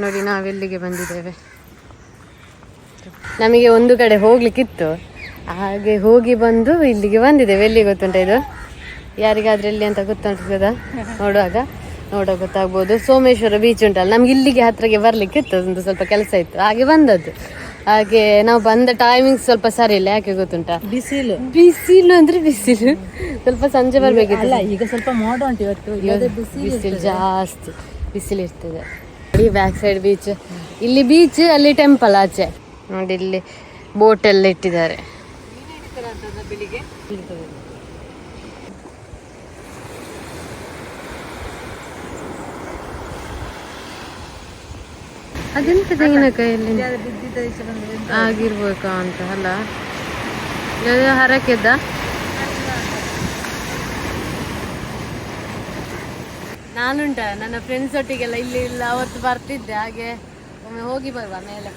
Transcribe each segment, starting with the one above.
ನೋಡಿ ನಾವೆಲ್ಲಿಗೆ ಬಂದಿದ್ದೇವೆ. ನಮಗೆ ಒಂದು ಕಡೆ ಹೋಗ್ಲಿಕ್ಕಿತ್ತು. ಹಾಗೆ ಹೋಗಿ ಬಂದು ಇಲ್ಲಿಗೆ ಬಂದಿದ್ದೇವೆ. ಎಲ್ಲಿ ಗೊತ್ತುಂಟ ಇದು? ಯಾರಿಗಾದ್ರೂ ಎಲ್ಲಿ ಅಂತ ಗೊತ್ತುಂಟದ ನೋಡುವಾಗ. ನೋಡ ಗೊತ್ತಾಗ್ಬೋದು. ಸೋಮೇಶ್ವರ ಬೀಚ್ ಉಂಟಲ್ಲ ನಮ್ಗೆ ಇಲ್ಲಿಗೆ ಹತ್ರಗೆ ಬರ್ಲಿಕ್ಕಿತ್ತು. ಒಂದು ಸ್ವಲ್ಪ ಕೆಲಸ ಇತ್ತು. ಹಾಗೆ ಬಂದದ್ದು. ಹಾಗೆ ನಾವು ಬಂದ ಟೈಮಿಂಗ್ ಸ್ವಲ್ಪ ಸರಿ ಇಲ್ಲ. ಯಾಕೆ ಗೊತ್ತುಂಟಾ? ಬಿಸಿಲು. ಬಿಸಿಲು ಅಂದ್ರೆ ಬಿಸಿಲು. ಸ್ವಲ್ಪ ಸಂಜೆ ಬರ್ಬೇಕಿತ್ತು. ಈಗ ಸ್ವಲ್ಪ ಮೋಡ ಉಂಟು ಇವತ್ತು. ಬಿಸಿಲು ಜಾಸ್ತಿ. ಬಿಸಿಲು ಇರ್ತದೆ. ನೋಡಿ ಬ್ಯಾಕ್ ಸೈಡ್ ಬೀಚ್ ಇಲ್ಲಿ ಬೀಚ್ ಅಲ್ಲಿ ಟೆಂಪಲ್ ಆಚೆ. ನೋಡಿ ಇಲ್ಲಿ ಬೋಟ್ ಎಲ್ಲ ಇಟ್ಟಿದ್ದಾರೆ. ಅದೆಂತ ತೆಂಗಿನಕಾಯಲ್ಲಿ ಬಂದ್ರೆ ಆಗಿರ್ಬೇಕಾ ಅಂತ ಅಲ್ಲ? ಹರಕೆದ್ದ? ನಾನುಂಟ, ನನ್ನ ಫ್ರೆಂಡ್ಸ್ ಒಟ್ಟಿಗೆಲ್ಲ ಇಲ್ಲಿ ಇಲ್ಲ, ಅವತ್ತು ಬರ್ತಿದ್ದೆ, ಹಾಗೆ ಒಮ್ಮೆ ಹೋಗಿ ಬರುವ ಮೇಲೆ.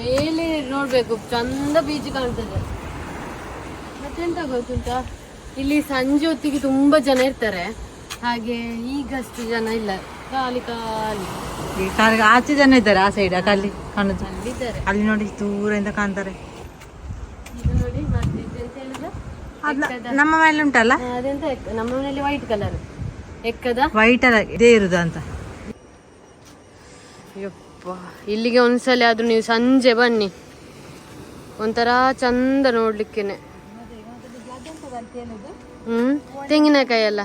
ಮೇಲೆ ನೋಡ್ಬೇಕು, ಚಂದ ಬೀಚ್ ಕಾಣ್ತದೆ. ಮತ್ತೆಂತ ಗೊತ್ತುಂಟಾ? ಇಲ್ಲಿ ಸಂಜೆ ಹೊತ್ತಿಗೆ ತುಂಬಾ ಜನ ಇರ್ತಾರೆ. ಹಾಗೆ ಈಗಷ್ಟು ಜನ ಇಲ್ಲ. ಖಾಲಿ ಖಾಲಿ. ಕಾಲಿಗೆ ಆಚೆ ಜನ ಇದ್ದಾರೆ ಆ ಸೈಡ್ ಅಲ್ಲಿ ಕಾಣುದು ಅಲ್ಲಿ ನೋಡಿ ದೂರದಿಂದ ಕಾಣ್ತಾರೆ. ನಮ್ಮ ಮನೇಲಿ ಉಂಟಲ್ಲ? ಅದೆಂತ ನಮ್ಮ ಮನೆಯಲ್ಲಿ ವೈಟ್ ಕಲರ್ ಎಕ್ಕದ? ವೈಟ್ ಅಲ್ಲ ಇದೇ ಇರುದು ಅಂತ. ಯಪ್ಪ ಇಲ್ಲಿಗೆ ಒಂದ್ಸಲ ಆದ್ರೂ ನೀವು ಸಂಜೆ ಬನ್ನಿ. ಒಂಥರ ಚಂದ ನೋಡ್ಲಿಕ್ಕೇನೆ. ಹ್ಮ್ ತೆಂಗಿನಕಾಯಿ ಅಲ್ಲ.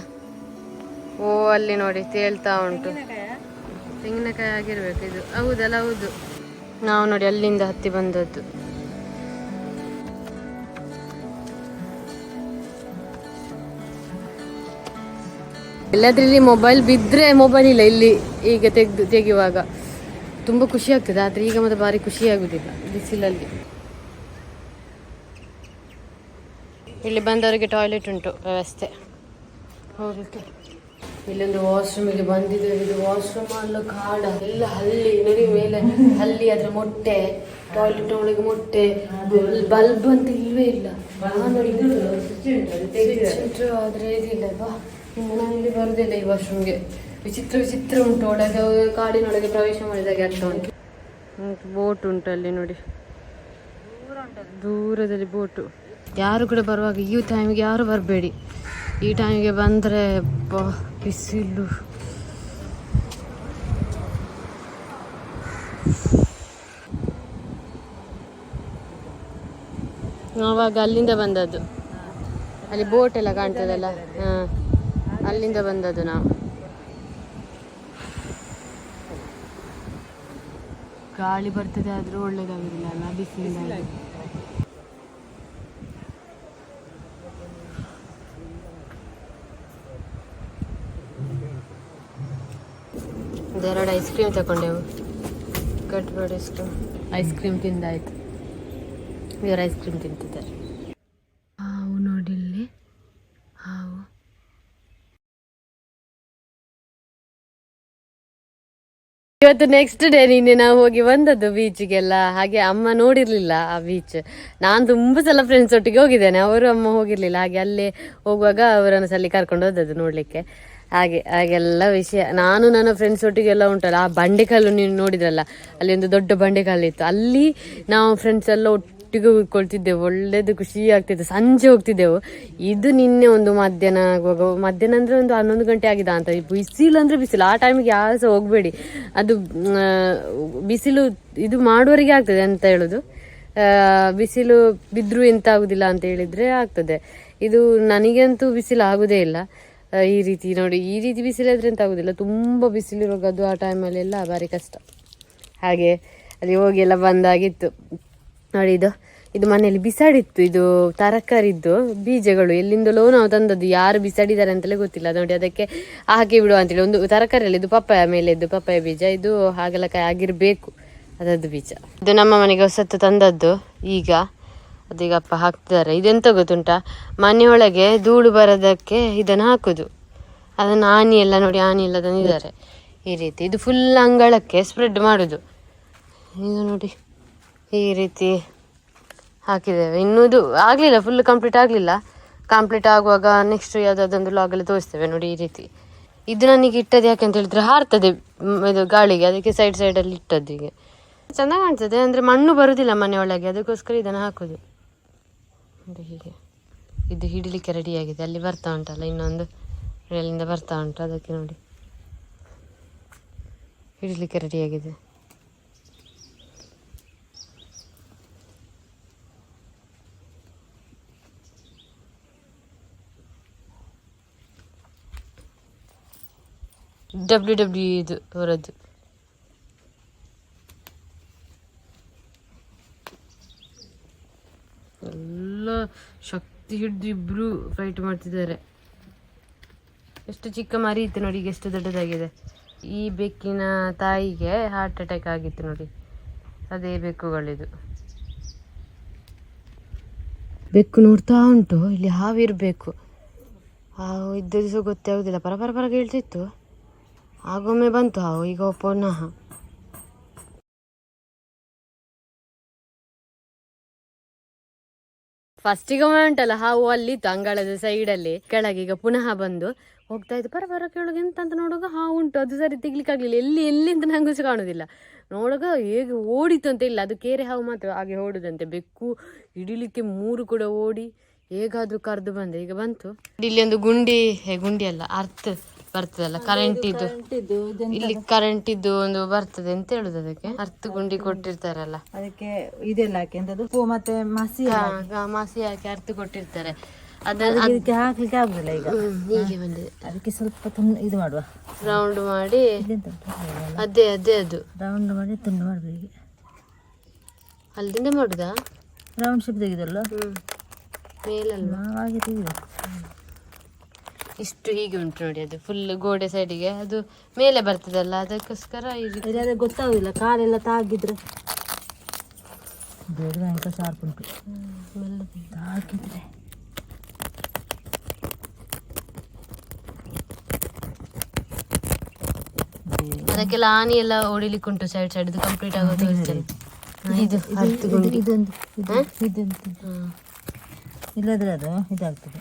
ಓ, ಅಲ್ಲಿ ನೋಡಿ ತೇಳ್ತಾ ಉಂಟು. ತೆಂಗಿನಕಾಯಿ ಆಗಿರ್ಬೇಕು ಇದು. ಹೌದಲ್ಲ, ಹೌದು. ನಾವು ನೋಡಿ, ಅಲ್ಲಿಂದ ಹತ್ತಿ ಬಂದದ್ದು. ಎಲ್ಲದ್ರಲ್ಲಿ ಮೊಬೈಲ್ ಬಿದ್ರೆ ಮೊಬೈಲ್ ಇಲ್ಲ ಇಲ್ಲಿ ಈಗ ತೆಗೆದು, ತೆಗೆಯುವಾಗ. ತುಂಬಾ ಖುಷಿ ಆಗ್ತದೆ, ಆದ್ರೆ ಈಗ ಮತ್ತೆ ಭಾರಿ ಖುಷಿ ಆಗುದಿಲ್ಲ, ಬಿಸಿಲಲ್ಲಿ. ಇಲ್ಲಿ ಬಂದವರಿಗೆ ಟಾಯ್ಲೆಟ್ ಉಂಟು, ವ್ಯವಸ್ಥೆ. ಹೋಗ್ಲಿಕ್ಕೆ. ಇಲ್ಲೊಂದು ವಾಶ್ರೂಮಿಗೆ ಬಂದಿದ್ದೇವೆ ಇದು ವಾಶ್ರೂಮ್ ಅಲ್ಲ ಕಾಡ ಎಲ್ಲ ಹಲ್ಲಿ ನೋಡಿ ಮೇಲೆ ಹಲ್ಲಿ ಅದ್ರ ಮೊಟ್ಟೆ ಟಾಯ್ಲೆಟ್ ಒಳಗೆ ಮೊಟ್ಟೆ ಬಲ್ಬ್ ಅಂತ ಇಲ್ವೇ ಇಲ್ಲ. ಆದ್ರೆ ಇದಿಲ್ಲ ನಾನು ಇಲ್ಲಿ ಬರುದಿಲ್ಲ ಈ ವಾಶ್ರೂಮ್ಗೆ ವಿಚಿತ್ರ ವಿಚಿತ್ರ ಉಂಟು ಒಳಗೆ ಕಾಡಿನೊಳಗೆ ಪ್ರವೇಶ ಮಾಡಿದಾಗೆ ಆಗ್ತಾ ಉಂಟು. ಬೋಟ್ ಉಂಟು ಅಲ್ಲಿ ನೋಡಿ. ದೂರದಲ್ಲಿ ಬೋಟು ಯಾರು ಕೂಡ ಬರುವಾಗ ಈ ಟೈಮ್ಗೆ ಯಾರು ಬರಬೇಡಿ. ಈ ಟೈಮ್ಗೆ ಬಂದರೆ ಬಿಸಿಲು ಆವಾಗ ಅಲ್ಲಿಂದ ಬಂದದ್ದು. ಅಲ್ಲಿ ಬೋಟ್ ಎಲ್ಲ ಕಾಣ್ತದಲ್ಲ? ಹಾಂ. ಅಲ್ಲಿಂದ ಬಂದದ್ದು ನಾವು. ಗಾಳಿ ಬರ್ತದೆ ಆದ್ರೂ ಒಳ್ಳೇದಾಗಿರಲಿಲ್ಲ ಬಿಸಿಲಿಂದ ಎರಡು ಐಸ್ ಕ್ರೀಮ್ ತಗೊಂಡೆವು. ಕಟ್ಬೇಡ ಇಷ್ಟು. ಐಸ್ ಕ್ರೀಮ್ ತಿಂದಾಯ್ತು. ಇವರು ಐಸ್ ಕ್ರೀಮ್ ತಿಂತಿದ್ದಾರೆ. ಹಾವು ನೋಡಿಲ್ಲಿ ಹಾವು. ಇವತ್ತು ನೆಕ್ಸ್ಟ್ ಡೇ ನಿನ್ನೆ ನಾವು ಹೋಗಿ ಬಂದದ್ದು ಬೀಚ್ಗೆಲ್ಲ ಹಾಗೆ ಅಮ್ಮ ನೋಡಿರ್ಲಿಲ್ಲ ಆ ಬೀಚ್ ನಾನು ತುಂಬ ಸಲ ಫ್ರೆಂಡ್ಸ್ ಒಟ್ಟಿಗೆ ಹೋಗಿದ್ದೇನೆ. ಅವರು ಅಮ್ಮ ಹೋಗಿರ್ಲಿಲ್ಲ. ಹಾಗೆ ಅಲ್ಲೇ ಹೋಗುವಾಗ ಅವರನ್ನು ಸಲ ಕರ್ಕೊಂಡು ಹೋದದ್ದು ನೋಡ್ಲಿಕ್ಕೆ. ಹಾಗೆ, ಹಾಗೆಲ್ಲ ವಿಷಯ. ನಾನು ನನ್ನ ಫ್ರೆಂಡ್ಸ್ ಒಟ್ಟಿಗೆಲ್ಲ ಉಂಟಲ್ಲ, ಆ ಬಂಡೆಕಲ್ಲು ನೀನು ನೋಡಿದ್ರಲ್ಲ, ಅಲ್ಲಿ ಒಂದು ದೊಡ್ಡ ಬಂಡೆಕಲ್ಲು ಇತ್ತು. ಅಲ್ಲಿ ನಾವು ಫ್ರೆಂಡ್ಸ್ ಎಲ್ಲ ಒಟ್ಟಿಗೆ ಕೂತ್ಕೊಳ್ತಿದ್ದೆವು ಒಳ್ಳೇದು ಖುಷಿ ಆಗ್ತಿತ್ತು. ಸಂಜೆ ಹೋಗ್ತಿದ್ದೆವು. ಇದು ನಿನ್ನೆ ಒಂದು ಮಧ್ಯಾಹ್ನ ಆಗುವಾಗ, ಮಧ್ಯಾಹ್ನ ಅಂದರೆ ಒಂದು ಹನ್ನೊಂದು ಗಂಟೆ ಆಗಿದೆ ಅಂತ. ಬಿಸಿಲು ಅಂದರೆ ಬಿಸಿಲು. ಆ ಟೈಮಿಗೆ ಯಾರು ಸಹ ಹೋಗಬೇಡಿ. ಅದು ಬಿಸಿಲು ಇದು ಮಾಡುವವರಿಗೆ ಆಗ್ತದೆ ಅಂತ ಹೇಳೋದು. ಬಿಸಿಲು ಬಿದ್ರು ಎಂತ ಆಗುದಿಲ್ಲ ಅಂತ ಹೇಳಿದ್ರೆ ಆಗ್ತದೆ. ಇದು ನನಗಂತೂ ಬಿಸಿಲು ಆಗುದೇ ಇಲ್ಲ. ಈ ರೀತಿ ನೋಡಿ, ಈ ರೀತಿ ಬಿಸಿಲಾದರೆ ಎಂತ ಆಗೋದಿಲ್ಲ. ತುಂಬ ಬಿಸಿಲಿರುವಾಗ ಅದು ಆ ಟೈಮಲ್ಲಿ ಎಲ್ಲ ಭಾರಿ ಕಷ್ಟ. ಹಾಗೆ ಅಲ್ಲಿ ಹೋಗಿ ಎಲ್ಲ ಬಂದಾಗಿತ್ತು. ನೋಡಿ ಇದು ಇದು ಮನೆಯಲ್ಲಿ ಬಿಸಾಡಿತ್ತು, ಇದು ತರಕಾರಿದ್ದು, ಬೀಜಗಳು. ಎಲ್ಲಿಂದಲೋ ನಾವು ತಂದದ್ದು. ಯಾರು ಬಿಸಾಡಿದ್ದಾರೆ ಅಂತಲೇ ಗೊತ್ತಿಲ್ಲ. ನೋಡಿ, ಅದಕ್ಕೆ ಹಾಕಿ ಬಿಡುವ ಅಂತೇಳಿ ಒಂದು ತರಕಾರಿಯಲ್ಲಿ, ಇದು ಪಪ್ಪಾಯ ಮೇಲೆ ಇದ್ದು ಪಪ್ಪಾಯ ಬೀಜ, ಇದು ಹಾಗಲಕಾಯಿ ಆಗಿರಬೇಕು. ಅದದ್ದು ಬೀಜ. ಇದು ನಮ್ಮ ಮನೆಗೆ ಹೊಸತ್ತು ತಂದದ್ದು. ಈಗ ಅದೀಗ ಅಪ್ಪ ಹಾಕ್ತಿದ್ದಾರೆ ಇದೆಂತ ಗೊತ್ತುಂಟ? ಮನೆಯೊಳಗೆ ಧೂಳು ಬರೋದಕ್ಕೆ ಇದನ್ನು ಹಾಕೋದು. ಅದನ್ನು ಆನಿ ಎಲ್ಲ ನೋಡಿ, ಆನಿ ಎಲ್ಲ ತಂದಿದ್ದಾರೆ. ಈ ರೀತಿ ಇದು ಫುಲ್ ಅಂಗಳಕ್ಕೆ ಸ್ಪ್ರೆಡ್ ಮಾಡೋದು. ಇದು ನೋಡಿ, ಈ ರೀತಿ ಹಾಕಿದ್ದೇವೆ. ಇನ್ನೂದು ಆಗಲಿಲ್ಲ ಫುಲ್ ಕಂಪ್ಲೀಟ್ ಆಗಲಿಲ್ಲ. ಕಂಪ್ಲೀಟ್ ಆಗುವಾಗ ನೆಕ್ಸ್ಟ್ ಯಾವುದಾದೊಂದು ಲಾಗಲ್ಲಿ ತೋರಿಸ್ತೇವೆ ನೋಡಿ ಈ ರೀತಿ. ಇದು ನನಗೆ ಇಟ್ಟದ್ದು ಯಾಕೆ ಅಂತ ಹೇಳಿದ್ರೆ ಹಾರ್ತದೆ ಇದು ಗಾಳಿಗೆ, ಅದಕ್ಕೆ ಸೈಡ್ ಸೈಡಲ್ಲಿ ಇಟ್ಟದ್ದು ಹೀಗೆ. ಚೆಂದ ಕಾಣ್ತದೆ, ಅಂದರೆ ಮಣ್ಣು ಬರುವುದಿಲ್ಲ ಮನೆಯೊಳಗೆ ಒಳಗೆ ಅದಕ್ಕೋಸ್ಕರ ಇದನ್ನು ಹಾಕೋದು. ನೋಡಿ ಹೀಗೆ. ಇದು ಹಿಡಿಲಿಕ್ಕೆ ರೆಡಿಯಾಗಿದೆ ಅಲ್ಲಿ ಬರ್ತಾ ಉಂಟಲ್ಲ, ಇನ್ನೊಂದು ಅಲ್ಲಿಂದ ಬರ್ತಾ ಉಂಟು. ಅದಕ್ಕೆ ನೋಡಿ. ಹಿಡಿಲಿಕ್ಕೆ ರೆಡಿಯಾಗಿದೆ ಡಬ್ಲ್ಯೂ ಡಬ್ಲ್ಯೂ ಇದು, ಅವರದ್ದು. ಎಲ್ಲ ಶಕ್ತಿ ಹಿಡಿದು ಇಬ್ರು ಫೈಟ್ ಮಾಡ್ತಿದ್ದಾರೆ. ಎಷ್ಟು ಚಿಕ್ಕ ಮರಿ ಇತ್ತು ನೋಡಿ, ಈಗ ಎಷ್ಟು ದೊಡ್ಡದಾಗಿದೆ. ಈ ಬೆಕ್ಕಿನ ತಾಯಿಗೆ ಹಾರ್ಟ್ ಅಟ್ಯಾಕ್ ಆಗಿತ್ತು ನೋಡಿ. ಅದೇ ಬೆಕ್ಕುಗಳಿದು. ಬೆಕ್ಕು ನೋಡ್ತಾ ಉಂಟು, ಇಲ್ಲಿ ಹಾವಿರಬೇಕು. ಹಾವು ಇದ್ದ ದಿವಸ ಗೊತ್ತೇ ಆಗುದಿಲ್ಲ ಪರ ಪರ ಪರ ಹೇಳ್ತಿತ್ತು ಆಗೊಮ್ಮೆ ಬಂತು ಹಾವು, ಈಗ ಪುನಃ ಫಸ್ಟಿಗೆ ಉಂಟಲ್ಲ, ಹಾವು ಅಲ್ಲಿತ್ತು ಅಂಗಳದ ಸೈಡಲ್ಲಿ ಕೆಳಗೆ ಈಗ ಪುನಃ ಬಂದು ಹೋಗ್ತಾ ಇತ್ತು ಪರ ಪರ, ಕೆಳಗೆ ಎಂತ ಅಂತ ನೋಡುವಾಗ ಹಾವು ಉಂಟು. ಅದು ಸರಿ ತೆಗ್ಲಿಕ್ಕೆ ಆಗ್ಲಿಲ್ಲ. ಎಲ್ಲಿ ಎಲ್ಲಿ ಅಂತ ನಂಗೂ ಸಹ ಕಾಣುದಿಲ್ಲ. ನೋಡುವಾಗ ಹೇಗೆ ಓಡಿತು ಅಂತ ಇಲ್ಲ. ಅದು ಕೇರೆ ಹಾವು ಮಾತ್ರ ಹಾಗೆ ಓಡುದಂತೆ. ಬೆಕ್ಕು ಹಿಡಿಲಿಕ್ಕೆ ಮೂರು ಕೂಡ ಓಡಿ ಹೇಗಾದ್ರೂ ಕರೆದು ಬಂದೆ. ಈಗ ಬಂತು. ಇಲ್ಲಿ ಒಂದು ಗುಂಡಿ ಗುಂಡಿ ಅಲ್ಲ ಅರ್ಥ ಬರ್ತದಲ್ಲ? ಕರೆಂಟ್ ಇದು ಇಲ್ಲಿ ಕರೆಂಟ್ ಇದ್ದು ಒಂದು ಬರ್ತದೆ ಅಂತ ಹೇಳುದು ಅದಕ್ಕೆ. ಅರ್ಥ ಗುಂಡಿ ಕೊಟ್ಟಿರ್ತಾರಲ್ಲ. ಅದಕ್ಕೆ ಇದೆಲ್ಲ ಹಾಕಿ ಎಂತದ್ದು ಮತ್ತೆ ಮಸಿ ಮಸಿ ಹಾಕಿ ಅರ್ಥ ಕೊಟ್ಟಿರ್ತಾರೆ. ಅದಕ್ಕೆ ಹಾಕ್ಲಿಕ್ಕೆ ಆಗುದಿಲ್ಲ ಈಗ? ಹೀಗೆ ಬಂದಿದೆ. ಅದಕ್ಕೆ ಸ್ವಲ್ಪ ತುಂಡು ಇದು ಮಾಡುವ. ರೌಂಡ್ ಮಾಡಿ ಅದೇ ಅದೇ ಅದು. ರೌಂಡ್ ಮಾಡಿ ತುಂಡು ಮಾಡುದು ಈಗ ಅಲ್ಲಿಂದ ಮಾಡುದಾ? ರೌಂಡ್ ಶೇಪ್ ತೆಗೆದಲ್ಲ ಹ್ಮ್ ಮೇಲಲ್ವಾ? ಹಾಗೆ ತೆಗೆದ. ಇಷ್ಟು ಹೀಗೆ ಉಂಟು ನೋಡಿ ಅದು ಫುಲ್ ಗೋಡೆ ಸೈಡಿಗೆ ಅದು ಮೇಲೆ ಬರ್ತದಲ್ಲ ಅದಕ್ಕೋಸ್ಕರ ಗೊತ್ತಾಗುದಿಲ್ಲ ಕಾಲೆಲ್ಲ ತಾಗಿದ್ರೆ. ಬೇಗ ಅಂತ ಶಾರ್ಪ್ ಉಂಟು. ತಾಗಿದ್ರೆ. ಅದಕ್ಕೆಲ್ಲ ಆನಿ ಎಲ್ಲ ಓಡಿಲಿಕ್ಕೆ ಉಂಟು ಸೈಡ್ ಸೈಡ್ ಇದು ಕಂಪ್ಲೀಟ್ ಆಗೋದು. ಇದು ಇದೊಂದು ಇದು ಇದೊಂದು. ಇಲ್ಲದ್ರೆ ಅದು ಇದಾಗ್ತದೆ.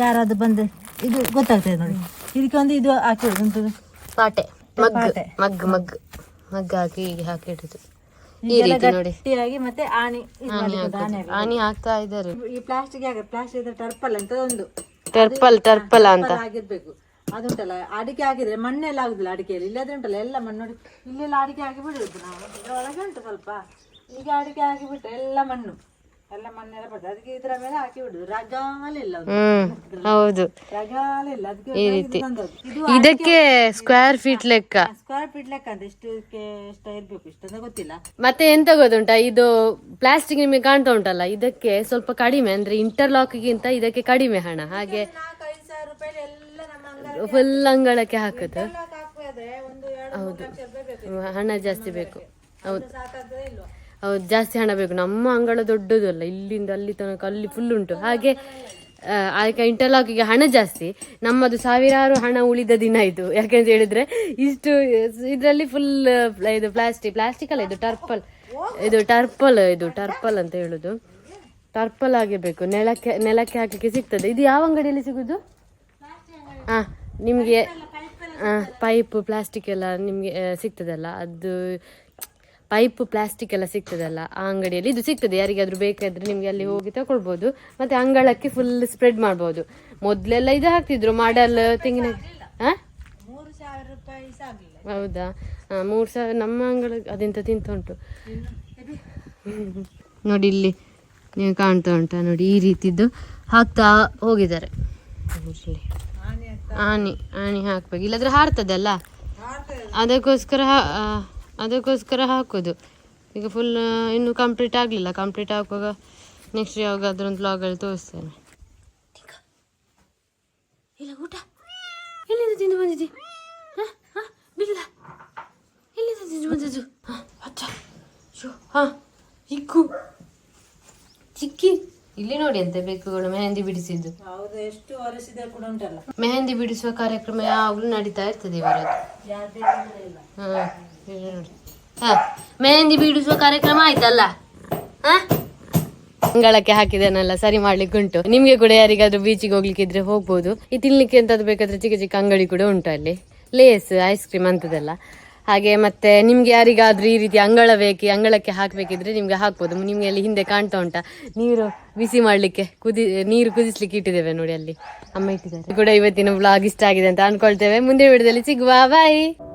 ಯಾರಾದ್ರು ಬಂದ್ರೆ ಇದು ಗೊತ್ತಾಗ್ತದೆ ನೋಡಿ. ಇದಕ್ಕೆ ಒಂದು ಇದು ಹಾಕಿಡುದು ಪಾಟೆ. ಮಗ್. ಮಗ್ಗ ಮಗ್ ಮಗ್. ಮಗ್ ಹಾಕಿ ಹೀಗೆ ಹಾಕಿ ಇಡುದು ಈ ರೀತಿ ನೋಡಿ. ಗಟ್ಟಿಯಾಗಿ ಮತ್ತೆ ಆಣಿ ಇದು ಆನಿ ಹಾಕ್ತಾ ಇದ್ದಾರೆ. ಈ ಪ್ಲಾಸ್ಟಿಕ್ ಯಾಕೆ ಪ್ಲಾಸ್ಟಿಕ್ ಟರ್ಪಲ್ ಅಂತ ಒಂದು. ಟರ್ಪಲ್ ಟರ್ಪಲ್ ಅಂತ. ಟರ್ಪಲ್ ಆಗಿರ್ಬೇಕು. ಅದುಂಟಲ್ಲ ಅಡಿಕೆ ಹಾಕಿದ್ರೆ ಮಣ್ಣೆಲ್ಲ ಆಗುದಿಲ್ಲ ಅಡಿಕೆಯಲ್ಲಿ. ಇಲ್ಲದ್ರೆ ಉಂಟಲ್ಲ ಎಲ್ಲ ಮಣ್ಣು ನೋಡಿ. ಇಲ್ಲೆಲ್ಲ ಅಡಿಕೆ ಹಾಕಿ ಬಿಡುದು ನಾವು. ಒಳಗೆ ಉಂಟು ಸ್ವಲ್ಪ. ಈಗ ಅಡಿಕೆ ಹಾಕಿ ಬಿಟ್ರೆ ಎಲ್ಲ ಮಣ್ಣು. ಎಲ್ಲ ಮಣ್ಣೆಲ್ಲ ಬರ್ತದೆ. ಅದಕ್ಕೆ ಇದ್ರ ಮೇಲೆ ಹಾಕಿ ಬಿಡುದು. ರಗಾಲಿಲ್ಲ ಹ್ಮ್ ಹೌದು. ರಗಾಲಿಲ್ಲ ಅದಕ್ಕೆ ಈ ಇದು ರೀತಿ. ಇದು ಇದಕ್ಕೆ ಸ್ಕ್ವೇರ್ ಫೀಟ್ ಲೆಕ್ಕ. ಸ್ಕ್ವೇರ್ ಫೀಟ್ ಲೆಕ್ಕ ಅಂತ ಇಷ್ಟಕ್ಕೆ ಇಷ್ಟ ಇರ್ಬೇಕು ಇಷ್ಟ ಅಂತ ಗೊತ್ತಿಲ್ಲ. ಮತ್ತೆ ಎಂತ ಗೊತ್ತುಂಟಾ? ಇದು ಪ್ಲಾಸ್ಟಿಕ್ ನಿಮಗೆ ಕಾಣ್ತಾ ಉಂಟಲ್ಲ ಇದಕ್ಕೆ ಸ್ವಲ್ಪ ಕಡಿಮೆ ಅಂದ್ರೆ ಇಂಟರ್ಲಾಕ್ಗಿಂತ ಇದಕ್ಕೆ ಕಡಿಮೆ ಹಣ. ಹಾಗೆ ನಾಲ್ಕೈದು ಸಾವಿರ ರೂಪಾಯಿ ಎಲ್ಲ ನಮ್ಮ ಫುಲ್ ಅಂಗಳಕ್ಕೆ ಹಾಕುದು ಹೌದು. ಹಣ ಜಾಸ್ತಿ ಬೇಕು. ಹೌದು. ಸಾಕಾಗ್ತದೆ ಇಲ್ವಾ? ಹೌದು ಜಾಸ್ತಿ ಹಣ ಬೇಕು. ನಮ್ಮ ಅಂಗಳ ದೊಡ್ಡದು ಅಲ್ಲ ಇಲ್ಲಿಂದ ಅಲ್ಲಿ ತನಕ ಅಲ್ಲಿ ಫುಲ್ ಉಂಟು. ಹಾಗೆ ಅದಕ್ಕೆ ಇಂಟರ್ಲಾಕಿಗೆ ಹಣ ಜಾಸ್ತಿ. ನಮ್ಮದು ಸಾವಿರಾರು ಹಣ ಉಳಿದ ದಿನ ಇದು. ಯಾಕೆಂತ ಹೇಳಿದ್ರೆ, ಇಷ್ಟು, ಇದರಲ್ಲಿ ಫುಲ್ ಇದು ಪ್ಲಾಸ್ಟಿಕ್ ಪ್ಲಾಸ್ಟಿಕ್ ಅಲ್ಲ, ಇದು ಟರ್ಪಲ್ ಇದು ಟರ್ಪಲ್ ಇದು ಟರ್ಪಲ್ ಅಂತ ಹೇಳುದು. ಟರ್ಪಲ್ ಆಗಿರ್ಬೇಕು. ನೆಲಕ್ಕೆ ನೆಲಕ್ಕೆ ಹಾಕಲಿಕ್ಕೆ ಸಿಗ್ತದೆ. ಇದು ಯಾವ ಅಂಗಡಿಯಲ್ಲಿ ಸಿಗುದು? ಹಾ ನಿಮಗೆ ಪೈಪ್ ಪ್ಲಾಸ್ಟಿಕ್ ಎಲ್ಲ ನಿಮಗೆ ಸಿಗ್ತದಲ್ಲ. ಅದು ಪೈಪ್ ಪ್ಲಾಸ್ಟಿಕ್ ಎಲ್ಲ ಸಿಗ್ತದಲ್ಲ ಆ ಅಂಗಡಿಯಲ್ಲಿ. ಇದು ಸಿಗ್ತದೆ ಯಾರಿಗಾದ್ರೂ ಬೇಕಾದ್ರೆ ನಿಮಗೆ ಅಲ್ಲಿ ಹೋಗಿ ತಗೊಳ್ಬೋದು ಮತ್ತೆ ಅಂಗಳಕ್ಕೆ ಫುಲ್ ಸ್ಪ್ರೆಡ್ ಮಾಡ್ಬೋದು. ಮೊದಲೆಲ್ಲ ಇದು ಹಾಕ್ತಿದ್ರು ಮಾಡಲ್ ತೆಂಗಿನ ಹೌದಾ? ಮೂರು ಸಾವಿರ ನಮ್ಮ ಅಂಗಳ ಅದೆಂತ ತಿಂತ ಉಂಟು? ನೋಡಿ ಇಲ್ಲಿ ನೀವು ಕಾಣ್ತಾ ಉಂಟಾ ನೋಡಿ ಈ ರೀತಿದ್ದು ಹಾಕ್ತಾ ಹೋಗಿದ್ದಾರೆ. ಆನಿ ಆಣಿ ಹಾಕ್ಬೇಕು. ಇಲ್ಲಾದ್ರೆ ಹಾರ್ತದಲ್ಲ? ಅದಕ್ಕೋಸ್ಕರ ಅದಕ್ಕೋಸ್ಕರ ಹಾಕೋದು. ಈಗ ಫುಲ್ ಇನ್ನೂ ಕಂಪ್ಲೀಟ್ ಆಗಲಿಲ್ಲ. ಕಂಪ್ಲೀಟ್ ಹಾಕುವಾಗ ನೆಕ್ಸ್ಟ್ ಯಾವಾಗಾದ್ರೂ ಒಂದು ಬ್ಲಾಗಲ್ಲಿ ತೋರಿಸ್ತೇನೆ. ಇಲ್ಲ, ಊಟ. ಎಲ್ಲಿಂದ ತಿಂದು ಬಂದಿದ್ದಿ? ಹಾ? ಹಾಂ? ಬಿಲ್ಲ ಎಲ್ಲಿಂದ ತಿಂದು ಬಂದದ್ದು? ಹಾ, ಅಚ್ಚ. ಶೋ ಹಾ, ಇಕ್ಕು. ಚಿಕ್ಕಿ. ಇಲ್ಲಿ ನೋಡಿ ಅಂತೆ ಬೆಕ್ಕುಗಳು ಮೆಹಂದಿ ಬಿಡಿಸಿದ್ದು. ಹೌದು ಎಷ್ಟು ಕೂಡ ಉಂಟಲ್ಲ. ಮೆಹಂದಿ ಬಿಡಿಸುವ ಕಾರ್ಯಕ್ರಮ ಯಾವಾಗ್ಲೂ ನಡೀತಾ ಇರ್ತದೆ ಇವರದ್ದು ಮೆಹಂದಿ ಬಿಡಿಸುವ ಕಾರ್ಯಕ್ರಮ ಆಯ್ತಲ್ಲ? ಹಾ? ಅಂಗಳಕ್ಕೆ ಹಾಕಿದನಲ್ಲ ಸರಿ ಮಾಡ್ಲಿಕ್ಕೆ ಉಂಟು. ನಿಮ್ಗೆ ಕೂಡ ಯಾರಿಗಾದ್ರೂ ಬೀಚಿಗೆ ಹೋಗ್ಲಿಕ್ಕೆ ಇದ್ರೆ ಹೋಗ್ಬೋದು. ಈ ತಿನ್ಲಿಕ್ಕೆ ಎಂತಾದ್ರು ಬೇಕಾದ್ರೆ ಚಿಕ್ಕ ಚಿಕ್ಕ ಅಂಗಡಿ ಕೂಡ ಉಂಟು ಅಲ್ಲಿ. ಲೇಸ್ ಐಸ್ ಕ್ರೀಮ್ ಅಂತದೆಲ್ಲ. ಹಾಗೆ ಮತ್ತೆ ನಿಮ್ಗೆ ಯಾರಿಗಾದ್ರೂ ಈ ರೀತಿ ಅಂಗಳ ಬೇಕು ಅಂಗಳಕ್ಕೆ ಹಾಕ್ಬೇಕಿದ್ರೆ ನಿಮ್ಗೆ ಹಾಕ್ಬೋದು. ನಿಮ್ಗೆ ಅಲ್ಲಿ ಹಿಂದೆ ಕಾಣ್ತಾ ಉಂಟಾ. ನೀರು ಬಿಸಿ ಮಾಡ್ಲಿಕ್ಕೆ ಕುದಿ, ನೀರು ಕುದಿಸ್ಲಿಕ್ಕೆ ಇಟ್ಟಿದ್ದೇವೆ ನೋಡಿ ಅಲ್ಲಿ. ಅಮ್ಮ ಇಟ್ಟಿದ್ದಾರೆ. ಕೂಡ ಇವತ್ತಿನ ಬ್ಲಾಗ್ ಇಷ್ಟ ಆಗಿದೆ ಅಂತ ಅನ್ಕೊಳ್ತೇವೆ. ಮುಂದೆ ವಿಡಿಯೋದಲ್ಲಿ ಸಿಗುವ. ಬಾಯ್